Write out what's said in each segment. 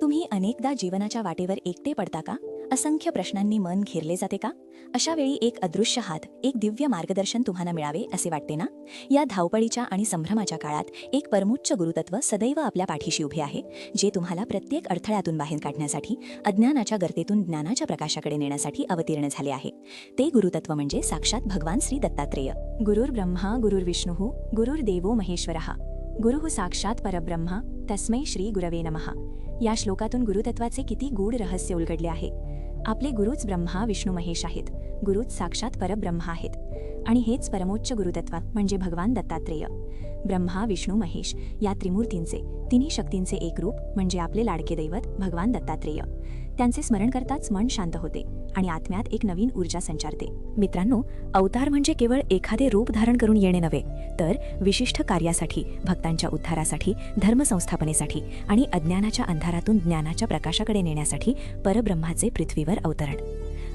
तुम्ही अनेकदा जीवनाच्या वाटेवर एकटे पडता का? असंख्य प्रश्नांनी मन घेरले जाते का? अशा वेळी एक अदृश्य हात एक दिव्य मार्गदर्शन तुम्हाला मिळावे असे वाटते ना? या धावपळीच्या आणि संभ्रमाच्या काळात एक परमोच्च गुरुतत्व सदैव आपल्या पाठीशी उभे आहे जे तुम्हाला प्रत्येक अडथळ्यातून बाहेर काढण्यासाठी अज्ञानाच्या गर्तेतून ज्ञानाच्या प्रकाशाकडे नेण्यासाठी अवतीर्ण झाले आहे. ते गुरुतत्व म्हणजे साक्षात भगवान श्री दत्तात्रेय. गुरुर्ब्रह्मा गुरुर्विष्णू गुरुर्देवो महेश्वरहा महेश्वरः. गुरुः साक्षात परब्रह्म तस्मै श्री गुरवे नमः. या श्लोकातून गुरुतत्वाचे किती गूढ रहस्य उलगडले आहे. आपले गुरुच ब्रह्मा विष्णू महेश आहेत. गुरुच साक्षात परब्रह्म आहेत. आणि हेच परमोच्च गुरुतत्व म्हणजे भगवान दत्तात्रेय. ब्रह्मा विष्णू महेश या त्रिमूर्तींचे तिन्ही शक्तींचे एक रूप म्हणजे आपले लाडके दैवत भगवान दत्तात्रेय. त्यांचे स्मरण करताच मन शांत होते आणि आत्म्यात एक नवीन ऊर्जा संचारते. मित्रांनो अवतार म्हणजे केवळ एखादे रूप धारण करून येणे नव्हे तर विशिष्ट कार्यासाठी भक्तांच्या उद्धारासाठी धर्मसंस्थापनेसाठी आणि अज्ञानाच्या अंधारातून ज्ञानाच्या प्रकाशाकडे नेण्यासाठी परब्रह्माचे पृथ्वीवर अवतरण.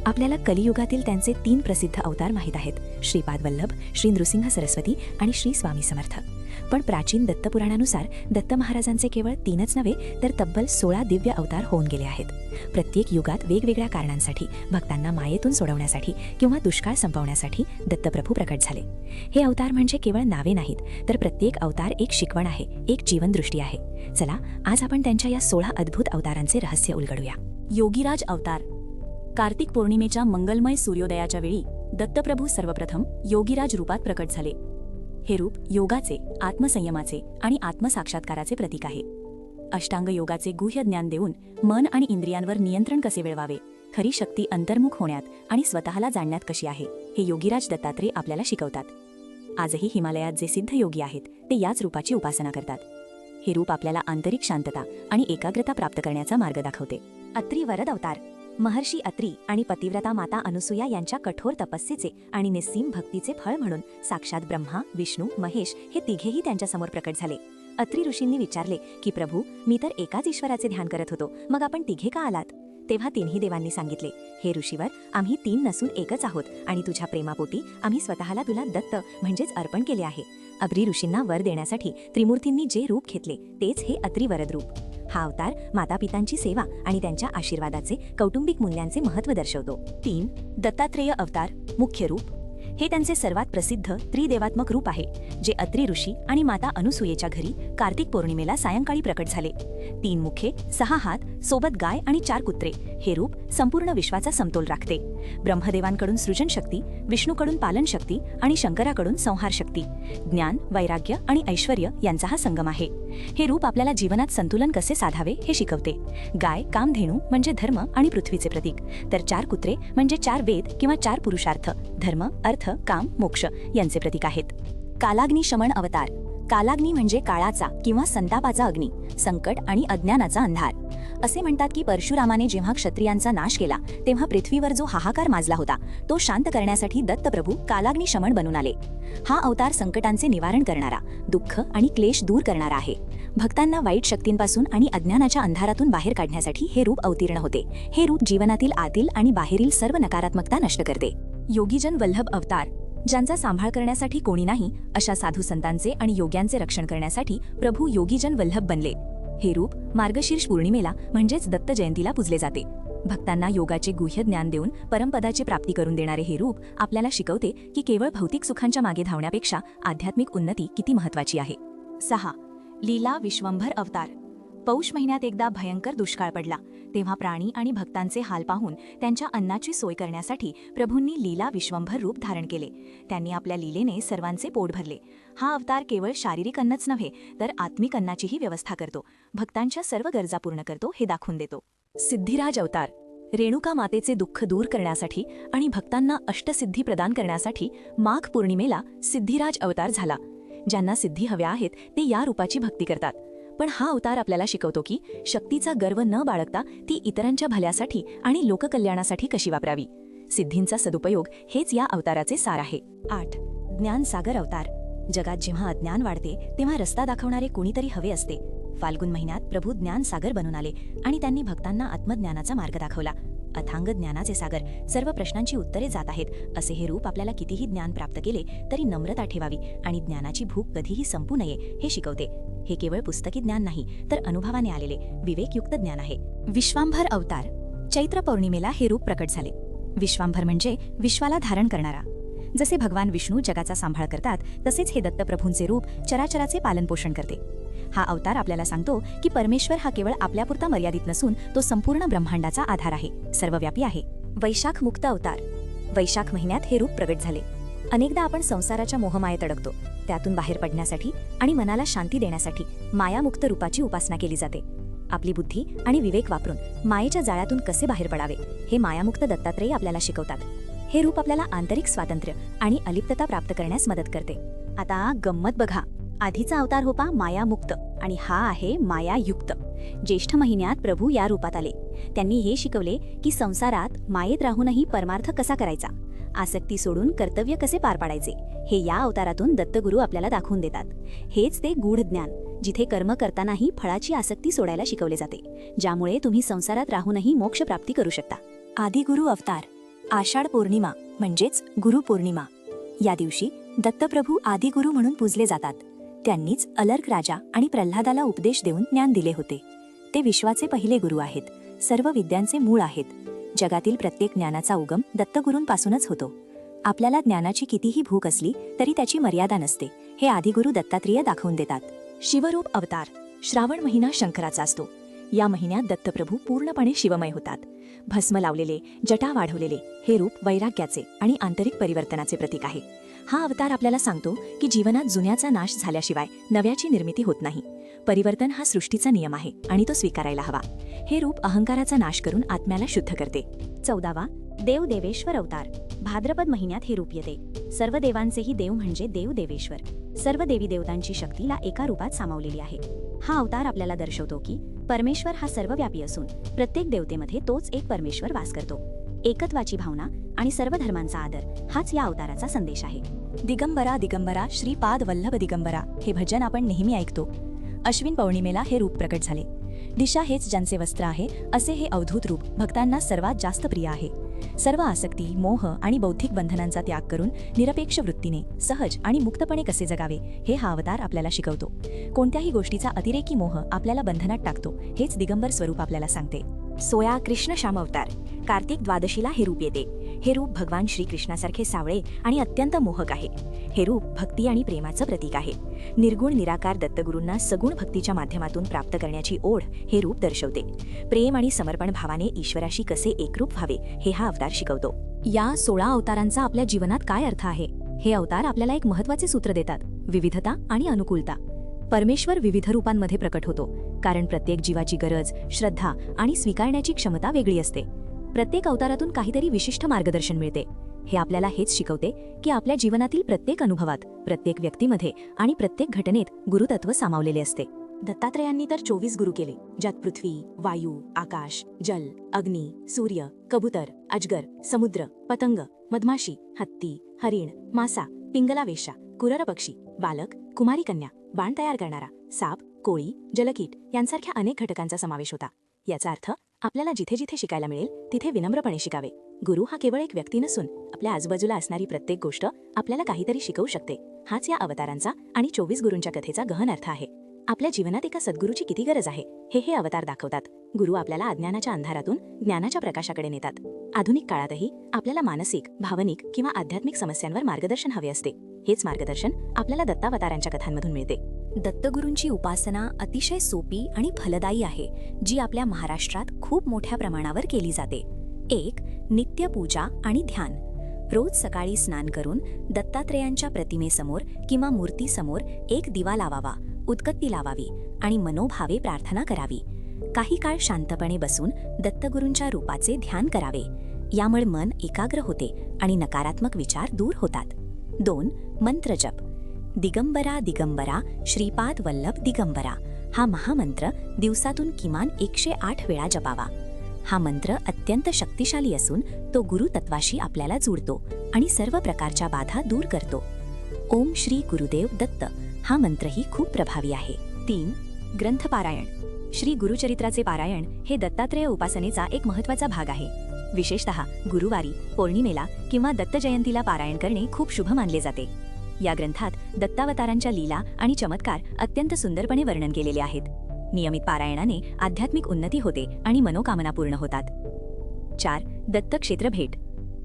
आपल्याला कलियुगातील त्यांचे तीन प्रसिद्ध अवतार माहीत आहेत श्रीपाद वल्लभ श्री नृसिंह सरस्वती आणि श्री स्वामी समर्थ. पण प्राचीन दत्तपुराणानुसार दत्त महाराजांचे केवळ तीनच नव्हे तर तब्बल सोळा दिव्य अवतार होऊन गेले आहेत. प्रत्येक युगात वेगवेगळ्या कारणांसाठी भक्तांना मायेतून सोडवण्यासाठी किंवा दुष्काळ संपवण्यासाठी दत्तप्रभू प्रकट झाले. हे अवतार म्हणजे केवळ नावे नाहीत तर प्रत्येक अवतार एक शिकवण आहे एक जीवनदृष्टी आहे. चला आज आपण त्यांच्या या सोळा अद्भुत अवतारांचे रहस्य उलगडूया. योगीराज अवतार. कार्तिक पौर्णिमेच्या मंगलमय सूर्योदयाच्या वेळी दत्तप्रभू सर्वप्रथम योगीराज रूपात प्रकट झाले. हे रूप योगाचे आत्मसंयमाचे आणि आत्मसाक्षात्काराचे प्रतीक आहे. अष्टांग योगाचे गुह्य ज्ञान देऊन मन आणि इंद्रियांवर नियंत्रण कसे मिळवावे खरी शक्ती अंतर्मुख होण्यात आणि स्वतःला जाणण्यात कशी आहे हे योगीराज दत्तात्रेय आपल्याला शिकवतात. आजही हिमालयात जे सिद्ध योगी आहेत ते याच रूपाची उपासना करतात. हे रूप आपल्याला आंतरिक शांतता आणि एकाग्रता प्राप्त करण्याचा मार्ग दाखवते. अत्री वरद अवतार महर्षी अत्री आणि पतिव्रता माता अनुसुया यांच्या कठोर तपस्येचे आणि निस्सीम भक्तीचे फळ म्हणून साक्षात ब्रह्मा विष्णू महेश हे तिघेही त्यांच्यासमोर प्रकट झाले. अत्री ऋषींनी विचारले की प्रभू मी तर एकाच ईश्वराचे ध्यान करत होतो. मग आपण तिघे का आलात? तेव्हा तिन्ही देवांनी सांगितले हे ऋषीवर आम्ही तीन नसून एकच आहोत आणि तुझ्या प्रेमापोटी आम्ही स्वतःला तुला दत्त म्हणजेच अर्पण केले आहे. अब्री ऋषींना वर देण्यासाठी त्रिमूर्तींनी जे रूप घेतले तेच हे अत्रिवरद रूप हा अवतार मातापितांची सेवा आणि त्यांच्या आशीर्वादाचे कौटुंबिक मूल्यांचे महत्त्व दर्शवतो. तीन दत्तात्रेय अवतार मुख्य रूप हे त्यांचे सर्वात प्रसिद्ध त्रिदेवात्मक रूप आहे जे अत्री ऋषी आणि माता अनुसूयेच्या घरी कार्तिक पौर्णिमेला सायंकाळी प्रकट झाले. तीन मुखे सहा हात सोबत गाय आणि चार कुत्रे हे रूप संपूर्ण विश्वाचा समतोल राखते. ब्रह्मदेवांकडून सृजन शक्ती विष्णूकडून पालन शक्ती आणि शंकराकडून संहार शक्ती ज्ञान वैराग्य आणि ऐश्वर यांचा हा संगम आहे. हे रूप आपल्याला जीवनात संतुलन कसे साधावे हे शिकवते. गाय कामधेनू म्हणजे धर्म आणि पृथ्वीचे प्रतीक तर चार कुत्रे म्हणजे चार वेद किंवा चार पुरुषार्थ धर्म अर्थ अर्थ काम मोक्ष यांचे प्रतीक आहेत. कालाग्नी शमन अवतार. कालाग्नी म्हणजे काळाचा किंवा संतापाचा अग्नी संकट आणि अज्ञानाचा अंधार. असे म्हणतात की परशुरामाने जेव्हा क्षत्रियांचा नाश केला तेव्हा पृथ्वीवर जो हाहाकार माजला होता तो शांत करण्यासाठी दत्तप्रभू कालाग्नी शमन बनून आले. हा अवतार संकटांचे निवारण करणारा दुःख आणि क्लेश दूर करणारा आहे. भक्तांना वाईट शक्तींपासून आणि अज्ञानाच्या अंधारातून बाहेर काढण्यासाठी हे रूप अवतीर्ण होते. हे रूप जीवनातील आतील आणि बाहेरील सर्व नकारात्मकता नष्ट करते. योगीजन वल्लभ अवतार ज्यांचा सांभाळ करण्यासाठी कोणी नाही अशा साधू संतांचे आणि योग्यांचे रक्षण करण्यासाठी प्रभू योगीजन वल्लभ बनले. हे रूप मार्गशीर्ष पौर्णिमेला म्हणजेच दत्त जयंतीला पूजले जाते. भक्तांना योगाचे गुह्य ज्ञान देऊन परमपदाची प्राप्ती करून देणारे हे रूप आपल्याला शिकवते की केवळ भौतिक सुखांच्या मागे धावण्यापेक्षा आध्यात्मिक उन्नती किती महत्वाची आहे. सहा. लीला विश्वंभर अवतार. पौष महिन्यात एकदा भयंकर दुष्काळ पडला. तेव्हा प्राणी आणि भक्तांचे हाल पाहून त्यांच्या अन्नाची सोय करण्यासाठी प्रभूंनी लीला विश्वंभर रूप धारण केले. त्यांनी आपल्या लीलेने सर्वांचे पोट भरले. हा अवतार केवळ शारीरिक अन्नच नव्हे तर आत्मिक अन्नाचीही व्यवस्था करतो. भक्तांच्या सर्व गरजा पूर्ण करतो हे दाखवून देतो. सिद्धिराज अवतार. रेणुका मातेचे दुःख दूर करण्यासाठी आणि भक्तांना अष्टसिद्धी प्रदान करण्यासाठी माघ पौर्णिमेला सिद्धिराज अवतार झाला. ज्यांना सिद्धी हव्या आहेत ते या रूपाची भक्ती करतात. पण हा अवतार आपल्याला शिकवतो की शक्तीचा गर्व न बाळगता ती इतरांच्या भल्यासाठी आणि लोककल्याणासाठी कशी वापरावी. सिद्धींचा सदुपयोग हेच या अवताराचे सार आहे. आठ. ज्ञानसागर अवतार. जगात जेव्हा अज्ञान वाढते तेव्हा रस्ता दाखवणारे कुणीतरी हवे असते. फाल्गुन महिन्यात प्रभू ज्ञानसागर बनून आले आणि त्यांनी भक्तांना आत्मज्ञानाचा मार्ग दाखवला. अथांग ज्ञानाचे सागर सर्व प्रश्नांची उत्तरे जात आहेत. असे हे रूप आपल्याला कितीही ज्ञान प्राप्त केले तरी नम्रता ठेवावी आणि ज्ञानाची भूक कधीही संपू नये हे शिकवते. हे केवळ पुस्तकी ज्ञान नाही तर अनुभवाने आलेले विवेकयुक्त ज्ञान आहे. विश्वांभर अवतार चैत्र पौर्णिमेला हे रूप प्रकट झाले. विश्वांभर म्हणजे विश्वाला धारण करणारा. जसे भगवान विष्णू जगाचा सांभाळ करतात तसेच हे दत्तप्रभूंचे रूप चराचराचे पालनपोषण करते. हा अवतार आपल्याला सांगतो की परमेश्वर हा केवळ आपल्यापुरता मर्यादित नसून तो संपूर्ण ब्रह्मांडाचा आधार आहे. सर्वव्यापी आहे. वैशाख मुक्त अवतार. वैशाख महिन्यात हे रूप प्रगट झाले. अनेकदा आपण संसाराच्या मोहमायेत अडकतो. त्यातून बाहेर पडण्यासाठी आणि मनाला शांती देण्यासाठी मायामुक्त रूपाची उपासना केली जाते. आपली बुद्धी आणि विवेक वापरून मायेच्या जाळ्यातून कसे बाहेर पडावे हे मायामुक्त दत्तात्रेय आपल्याला शिकवतात. हे रूप आपल्याला आंतरिक स्वातंत्र्य आणि अलिप्तता प्राप्त करण्यास मदत करते. आता गंमत बघा. आधीचा अवतार होता मायामुक्त आणि हा आहे मायायुक्त. ज्येष्ठ महिन्यात प्रभू या रूपात आले. त्यांनी हे शिकवले की संसारात मायेत राहूनही परमार्थ कसा करायचा? आसक्ती सोडून कर्तव्य कसे पार पाडायचे? हे या अवतारातून दत्तगुरू आपल्याला दाखवून देतात. हेच ते गूढ ज्ञान जिथे कर्म करतानाही फळाची आसक्ती सोडायला शिकवले जाते ज्यामुळे तुम्ही संसारात राहूनही मोक्षप्राप्ती करू शकता. आदिगुरु अवतार आषाढ पौर्णिमा म्हणजेच गुरुपौर्णिमा या दिवशी दत्तप्रभू आदिगुरु म्हणून पूजले जातात. त्यांनीच अलर्क राजा आणि प्रल्हादाला उपदेश देऊन ज्ञान दिले होते. ते विश्वाचे पहिले गुरु आहेत. सर्व विद्यांचे मूळ आहेत. जगातील प्रत्येक ज्ञानाचा उगम दत्तगुरूंपासूनच होतो. आपल्याला ज्ञानाची कितीही भूक असली तरी त्याची मर्यादा नसते हे आदिगुरु दत्तात्रेय दाखवून देतात. शिवरूप अवतार श्रावण महिना शंकराचा असतो. या महिन्यात दत्तप्रभू पूर्णपणे शिवमय होतात. भस्म लावलेले जटा वाढवलेले हे रूप वैराग्याचे आणि आंतरिक परिवर्तनाचे प्रतीक आहे. हा अवतार आपल्याला सांगतो की जीवनात जुन्याचा नाश झाल्याशिवाय नव्याची निर्मिती होत नाही. परिवर्तन हा सृष्टीचा नियम आहे आणि तो स्वीकारायला हवा. हे रूप अहंकाराचा नाश करून आत्म्याला शुद्ध करते. चौदावा देव देवेश्वर अवतार. भाद्रपद महिन्यात हे रूप येते. सर्व देवांचेही देव म्हणजे देव देवेश्वर. सर्व देवी देवतांची शक्तीला एका रूपात सामावलेली आहे. हा अवतार आपल्याला दर्शवतो की परमेश्वर हा सर्वव्यापी असून प्रत्येक देवतेमध्ये तोच एक परमेश्वर वास करतो. एकत्वाची भावना आणि सर्व धर्मांचा आदर हाच या अवताराचा संदेश आहे. दिगंबरा दिगंबरा श्रीपाद वल्लभ दिगंबरा हे भजन आपण नेहमी ऐकतो. अश्विन पौर्णिमेला हे रूप प्रकट झाले. दिशा हेच ज्यांचे वस्त्र आहे असे हे अवधूत रूप भक्तांना सर्वात जास्त प्रिय आहे. सर्व आसक्ती मोह आणि बौद्धिक बंधनांचा त्याग करून निरपेक्ष वृत्तीने सहज आणि मुक्तपणे कसे जगावे हे हा अवतार आपल्याला शिकवतो. कोणत्याही गोष्टीचा अतिरेकी मोह आपल्याला बंधनात टाकतो हेच दिगंबर स्वरूप आपल्याला सांगते. सोया कृष्ण श्याम अवतार. कार्तिक द्वादशीला हे रूप येते. हे रूप भगवान श्रीकृष्णासारखे सावळे आणि अत्यंत मोहक आहे. हे रूप भक्ती आणि प्रेमाचं प्रतीक आहे. निर्गुण निराकार दत्तगुरूंना सगुण भक्तीच्या माध्यमातून प्राप्त करण्याची ओढ हे रूप दर्शवते. प्रेम आणि समर्पण भावाने ईश्वराशी कसे एकरूप व्हावे हे हा अवतार शिकवतो. या सोळा अवतारांचा आपल्या जीवनात काय अर्थ आहे? हे अवतार आपल्याला एक महत्त्वाचे सूत्र देतात. विविधता आणि अनुकूलता. परमेश्वर विविध रूपांमध्ये प्रकट होतो. कारण प्रत्येक जीवाची गरज श्रद्धा आणि स्वीकारण्याची क्षमता वेगळी असते. प्रत्येक अवतारातून काहीतरी विशिष्ट मार्गदर्शन मिळते. हे आपल्याला हेच शिकवते की आपल्या जीवनातील प्रत्येक अनुभवात प्रत्येक व्यक्तीमध्ये आणि प्रत्येक घटनेत गुरुतत्व सामावलेले असते. दत्तात्रयांनी तर चोवीस गुरु केले ज्यात पृथ्वी वायू आकाश जल अग्नी सूर्य कबूतर अजगर समुद्र पतंग मधमाशी हत्ती हरिण मासा पिंगला वेशा कुरर पक्षी बालक कुमारी कन्या बाण तयार करणारा साप कोळी जलकीट यांसारख्या अनेक घटकांचा समावेश होता. याचा अर्थ आपल्याला जिथे जिथे शिकायला मिळेल तिथे विनम्रपणे शिकावे. गुरु हा केवळ एक व्यक्ती नसून आपल्या आजूबाजूला असणारी प्रत्येक गोष्ट आपल्याला काहीतरी शिकवू शकते. हाच या अवतारांचा आणि चोवीस गुरूंच्या कथेचा गहन अर्थ आहे. आपल्या जीवनात एका सद्गुरूची किती गरज आहे हे हे अवतार दाखवतात. गुरु आपल्याला अज्ञानाच्या अंधारातून ज्ञानाच्या प्रकाशाकडे नेतात. आधुनिक काळातही आपल्याला मानसिक भावनिक किंवा आध्यात्मिक समस्यांवर मार्गदर्शन हवे असते. हेच मार्गदर्शन आपल्याला दत्तावतारांच्या कथांमधून मिळते. दत्तगुरूंची उपासना अतिशय सोपी आणि फलदायी आहे जी आपल्या महाराष्ट्रात खूप मोठ्या प्रमाणावर केली जाते. एक नित्यपूजा आणि ध्यान. रोज सकाळी स्नान करून दत्तात्रेयांच्या प्रतिमेसमोर किंवा मूर्तीसमोर एक दिवा लावावा उदकत्ती लावावी आणि मनोभावे प्रार्थना करावी. काही काळ शांतपणे बसून दत्तगुरूंच्या रूपाचे ध्यान करावे. यामुळे मन एकाग्र होते आणि नकारात्मक विचार दूर होतात. दोन मंत्रजप. दिगंबरा दिगंबरा श्रीपाद वल्लभ दिगंबरा. हा महामंत्र दिवसातून किमान एकशे आठ वेळा जपावा. हा मंत्र अत्यंत शक्तिशाली असून तो गुरुतत्वाशी आपल्याला जुळतो आणि सर्व प्रकारच्या बाधा दूर करतो. ओम श्री गुरुदेव दत्त. हा मंत्रही खूप प्रभावी आहे. तीन ग्रंथपारायण. श्री गुरुचरित्राचे पारायण हे दत्तात्रेय उपासनेचा एक महत्त्वाचा भाग आहे. विशेषतः गुरुवारी पौर्णिमेला किंवा दत्त जयंतीला पारायण करणे खूप शुभ मानले जाते. या ग्रंथात दत्तावतारांच्या लीला आणि चमत्कार अत्यंत सुंदरपणे वर्णन केलेले आहेत. नियमित पारायणाने आध्यात्मिक उन्नती होते आणि मनोकामना पूर्ण होतात. चार दत्तक्षेत्र भेट.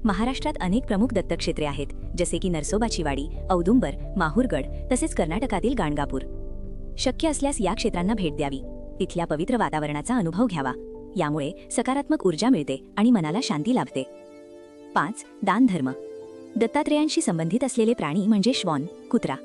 महाराष्ट्रात अनेक प्रमुख दत्तक्षेत्रे आहेत जसे की नरसोबाची वाडी औदुंबर माहूरगड तसेच कर्नाटकातील गाणगापूर. शक्य असल्यास या क्षेत्रांना भेट द्यावी. तिथल्या पवित्र वातावरणाचा अनुभव घ्यावा. यामुळे सकारात्मक ऊर्जा मिळते आणि मनाला शांती लाभते. पाच दानधर्म. दत्तात्रेयांशी संबंधित असलेले प्राणी म्हणजे श्वान कुत्रा.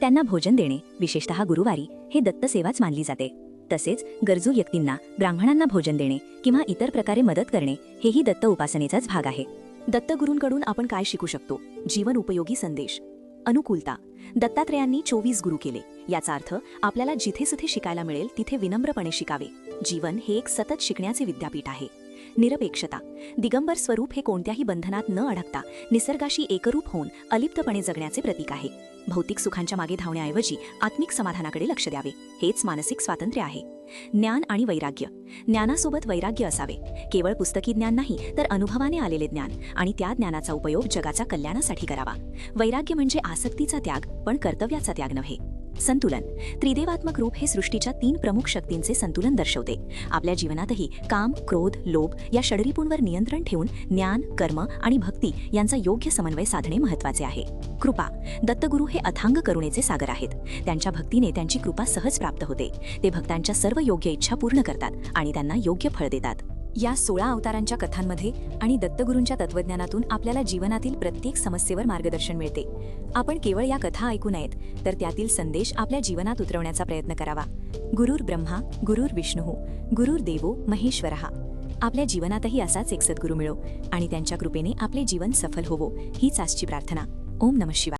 त्यांना भोजन देणे विशेषतः गुरुवारी हे दत्तसेवाच मानली जाते. तसेच गरजू व्यक्तींना ब्राह्मणांना भोजन देणे किंवा इतर प्रकारे मदत करणे हेही दत्त उपासनेचाच भाग आहे. दत्तगुरूंकडून आपण काय शिकू शकतो? जीवन उपयोगी संदेश. अनुकूलता. दत्तात्रेयांनी चोवीस गुरु केले. याचा अर्थ आपल्याला जिथे जिथे शिकायला मिळेल तिथे विनम्रपणे शिकावे. जीवन हे एक सतत शिकण्याचे विद्यापीठ आहे. निरपेक्षता. दिगंबर स्वरूप हे कोणत्याही बंधनात न अडकता निसर्गाशी एकरूप होऊन अलिप्तपणे जगण्याचे प्रतीक आहे. भौतिक सुखांच्या मागे धावण्याऐवजी आत्मिक समाधानाकडे लक्ष द्यावे हेच मानसिक स्वातंत्र्य आहे. ज्ञान आणि वैराग्य. ज्ञानासोबत वैराग्य असावे. केवळ पुस्तकी ज्ञान नाही तर अनुभवाने आलेले ज्ञान आणि त्या ज्ञानाचा उपयोग जगाच्या कल्याणासाठी करावा. वैराग्य म्हणजे आसक्तीचा त्याग पण कर्तव्याचा त्याग नव्हे. संतुलन. त्रिदेवात्मक रूप हे सृष्टीच्या तीन प्रमुख शक्तींचे संतुलन दर्शवते. आपल्या जीवनातही काम क्रोध लोभ या षडरिपूंवर नियंत्रण ठेवून ज्ञान कर्म आणि भक्ती यांचा योग्य समन्वय साधणे महत्त्वाचे आहे. कृपा. दत्तगुरू हे अथांग करुणेचे सागर आहेत. त्यांच्या भक्तीने त्यांची कृपा सहज प्राप्त होते. ते भक्तांच्या सर्व योग्य इच्छा पूर्ण करतात आणि त्यांना योग्य फळ देतात. या सोळा अवतारांच्या कथांमध्ये आणि दत्तगुरूंच्या तत्वज्ञानातून आपल्याला जीवनातील प्रत्येक समस्येवर मार्गदर्शन मिळते. आपण केवळ या कथा ऐकू नयेत तर त्यातील संदेश आपल्या जीवनात उतरवण्याचा प्रयत्न करावा. गुरुर ब्रह्मा गुरुर विष्णू गुरुर देवो महेश्वरहा आपल्या जीवनातही असाच एक सद्गुरू मिळो आणि त्यांच्या कृपेने आपले जीवन सफल होवो हीच आजची प्रार्थना. ओम नम शिवाय.